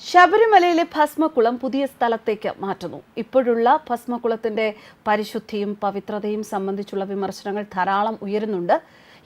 ശബരിമലയിലെ ഭസ്മക്കുളം പുതിയ സ്ഥലത്തേക്ക് മാറ്റുന്നു. ഇപ്പോഴുള്ള ഭസ്മക്കുളത്തിന്റെ പരിശുദ്ധിയും പവിത്രതയും സംബന്ധിച്ചുള്ള വിമർശനങ്ങൾ ധാരാളം ഉയരുന്നുണ്ട്.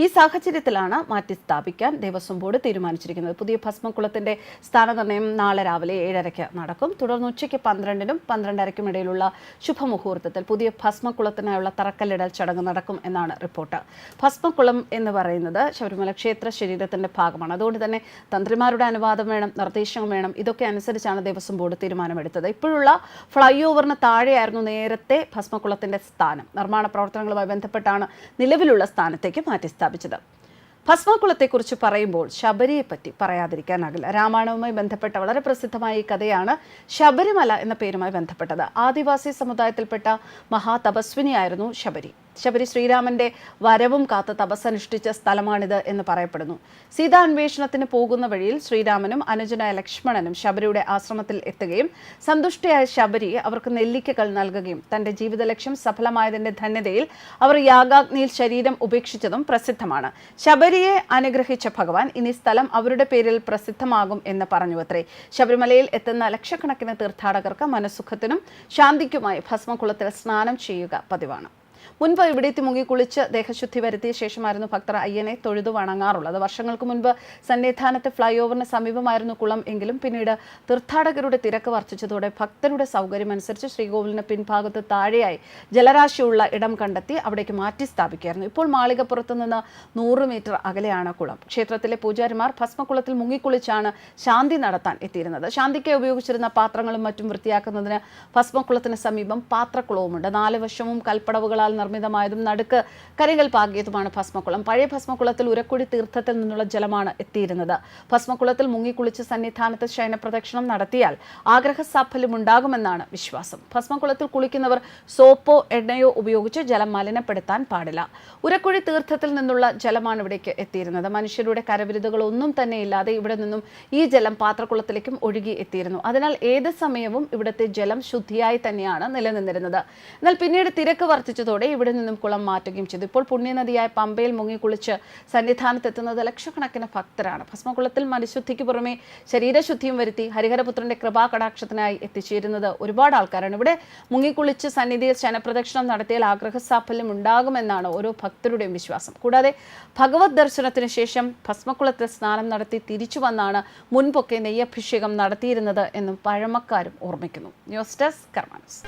ഈ സാഹചര്യത്തിലാണ് മാറ്റി സ്ഥാപിക്കാൻ ദേവസ്വം ബോർഡ് തീരുമാനിച്ചിരിക്കുന്നത്. പുതിയ ഭസ്മക്കുളത്തിന്റെ സ്ഥാനനിർണയം നാളെ രാവിലെ ഏഴരയ്ക്ക് നടക്കും. തുടർന്ന് ഉച്ചയ്ക്ക് പന്ത്രണ്ടിനും പന്ത്രണ്ടരയ്ക്കും ഇടയിലുള്ള ശുഭമുഹൂർത്തത്തിൽ പുതിയ ഭസ്മക്കുളത്തിനായുള്ള തറക്കല്ലിടൽ ചടങ്ങ് നടക്കും എന്നാണ് റിപ്പോർട്ട്. ഭസ്മക്കുളം എന്ന് പറയുന്നത് ശബരിമല ക്ഷേത്ര ശരീരത്തിന്റെ ഭാഗമാണ്. അതുകൊണ്ട് തന്നെ തന്ത്രിമാരുടെ അനുവാദം വേണം നിർദ്ദേശം വേണം. ഇതൊക്കെ അനുസരിച്ചാണ് ദേവസ്വം ബോർഡ് തീരുമാനമെടുത്തത്. ഇപ്പോഴുള്ള ഫ്ലൈ ഓവറിന് താഴെയായിരുന്നു നേരത്തെ ഭസ്മക്കുളത്തിന്റെ സ്ഥാനം. നിർമ്മാണ പ്രവർത്തനങ്ങളുമായി ബന്ധപ്പെട്ടാണ് നിലവിലുള്ള സ്ഥാനത്തേക്ക് മാറ്റി സ്ഥാപിച്ചത് ഭസ്മകുളത്തെക്കുറിച്ച് പറയുമ്പോൾ ശബരിയെപ്പറ്റി പറയാതിരിക്കാനാകില്ല. രാമായണവുമായി ബന്ധപ്പെട്ട വളരെ പ്രസിദ്ധമായ ഈ കഥയാണ് ശബരിമല എന്ന പേരുമായി ബന്ധപ്പെട്ടത്. ആദിവാസി സമുദായത്തിൽപ്പെട്ട മഹാതപസ്വിനിയായിരുന്നു ശബരി. ശബരി ശ്രീരാമന്റെ വരവും കാത്ത് തപസ്സനുഷ്ഠിച്ച സ്ഥലമാണിത് എന്ന് പറയപ്പെടുന്നു. സീതാന്വേഷണത്തിന് പോകുന്ന വഴിയിൽ ശ്രീരാമനും അനുജനായ ലക്ഷ്മണനും ശബരിയുടെ ആശ്രമത്തിൽ എത്തുകയും സന്തുഷ്ടയായ ശബരി അവർക്ക് നെല്ലിക്കകൾ നൽകുകയും തന്റെ ജീവിത ലക്ഷ്യം സഫലമായതിന്റെ ധന്യതയിൽ അവർ യാഗാഗ്നിയിൽ ശരീരം ഉപേക്ഷിച്ചതും പ്രസിദ്ധമാണ്. ശബരിയെ അനുഗ്രഹിച്ച ഭഗവാൻ ഇനി സ്ഥലം അവരുടെ പേരിൽ പ്രസിദ്ധമാകും എന്ന് പറഞ്ഞു അത്രേ ശബരിമലയിൽ എത്തുന്ന ലക്ഷക്കണക്കിന് തീർത്ഥാടകർക്ക് മനസുഖത്തിനും ശാന്തിക്കുമായി ഭസ്മകുളത്തിൽ സ്നാനം ചെയ്യുക പതിവാണ്. മുൻപ് ഇവിടെ എത്തി മുങ്ങിക്കുളിച്ച് ദേഹശുദ്ധി വരുത്തിയ ശേഷമായിരുന്നു ഭക്തർ അയ്യനെ തൊഴുതു വണങ്ങാറുള്ളത്. വർഷങ്ങൾക്ക് മുൻപ് സന്നിധാനത്തെ ഫ്ലൈ ഓവറിന് സമീപമായിരുന്നു കുളം എങ്കിലും പിന്നീട് തീർത്ഥാടകരുടെ തിരക്ക് വർദ്ധിച്ചതോടെ ഭക്തരുടെ സൗകര്യമനുസരിച്ച് ശ്രീകോവിലിന് പിൻഭാഗത്ത് താഴെയായി ജലരാശിയുള്ള ഇടം കണ്ടെത്തി അവിടേക്ക് മാറ്റി സ്ഥാപിക്കുകയായിരുന്നു. ഇപ്പോൾ മാളികപ്പുറത്ത് നിന്ന് നൂറ് മീറ്റർ അകലെയാണ് കുളം. ക്ഷേത്രത്തിലെ പൂജാരിമാർ ഭസ്മക്കുളത്തിൽ മുങ്ങിക്കുളിച്ചാണ് ശാന്തി നടത്താൻ എത്തിയിരുന്നത്. ശാന്തിക്ക് ഉപയോഗിച്ചിരുന്ന പാത്രങ്ങളും മറ്റും വൃത്തിയാക്കുന്നതിന് ഭസ്മക്കുളത്തിന് സമീപം പാത്രക്കുളവുമുണ്ട്. നാല് വശവും കൽപ്പടവുകളാൽ നിർമ്മിതമായതും നടുക്ക് കരിങ്കൽ പാകിയതുമാണ് ഭസ്മക്കുളം. പഴയ ഭസ്മക്കുളത്തിൽ ഉരക്കുടി തീർത്ഥത്തിൽ നിന്നുള്ള ജലമാണ് എത്തിയിരുന്നത്. ഭസ്മക്കുളത്തിൽ മുങ്ങിക്കുളിച്ച് സന്നിധാനത്ത് ശയനപ്രദക്ഷിണം നടത്തിയാൽ ആഗ്രഹ സാഫല്യമുണ്ടാകുമെന്നാണ് വിശ്വാസം. ഭസ്മക്കുളത്തിൽ കുളിക്കുന്നവർ സോപ്പോ എണ്ണയോ ഉപയോഗിച്ച് ജലം മലിനപ്പെടുത്താൻ പാടില്ല. ഉരക്കുഴി തീർത്ഥത്തിൽ നിന്നുള്ള ജലമാണ് ഇവിടേക്ക് എത്തിയിരുന്നത്. മനുഷ്യരുടെ കരവിരുതുകളൊന്നും തന്നെ ഇല്ലാതെ ഇവിടെ നിന്നും ഈ ജലം പാത്രക്കുളത്തിലേക്കും ഒഴുകി എത്തിയിരുന്നു. അതിനാൽ ഏത് സമയവും ഇവിടുത്തെ ജലം ശുദ്ധിയായി തന്നെയാണ് നിലനിന്നിരുന്നത്. എന്നാൽ പിന്നീട് തിരക്ക് വർദ്ധിച്ചതോടെ ഇവിടെ നിന്നും കുളം മാറ്റുകയും ചെയ്തു. ഇപ്പോൾ പുണ്യനദിയായ പമ്പയിൽ മുങ്ങിക്കുളിച്ച് സന്നിധാനത്തെത്തുന്നത് ലക്ഷക്കണക്കിന് ഭക്തരാണ്. ഭസ്മകുളത്തിൽ മനുശുദ്ധിക്ക് പുറമെ ശരീരശുദ്ധിയും വരുത്തി ഹരിഹരപുത്രന്റെ കൃപാകടാക്ഷത്തിനായി എത്തിച്ചേരുന്നത് ഒരുപാട് ആൾക്കാരാണ്. ഇവിടെ മുങ്ങിക്കുളിച്ച് സന്നിധിയിൽ ശനപ്രദക്ഷിണം നടത്തിയാൽ ആഗ്രഹ സാഫല്യം ഉണ്ടാകുമെന്നാണ് ഓരോ ഭക്തരുടെയും വിശ്വാസം. കൂടാതെ ഭഗവത് ദർശനത്തിന് ശേഷം ഭസ്മക്കുളത്തിൽ സ്നാനം നടത്തി തിരിച്ചു വന്നാണ് മുൻപൊക്കെ നെയ്യഭിഷേകം നടത്തിയിരുന്നത് എന്നും പഴമക്കാരും ഓർമ്മിക്കുന്നു. News desk കർമാനസ്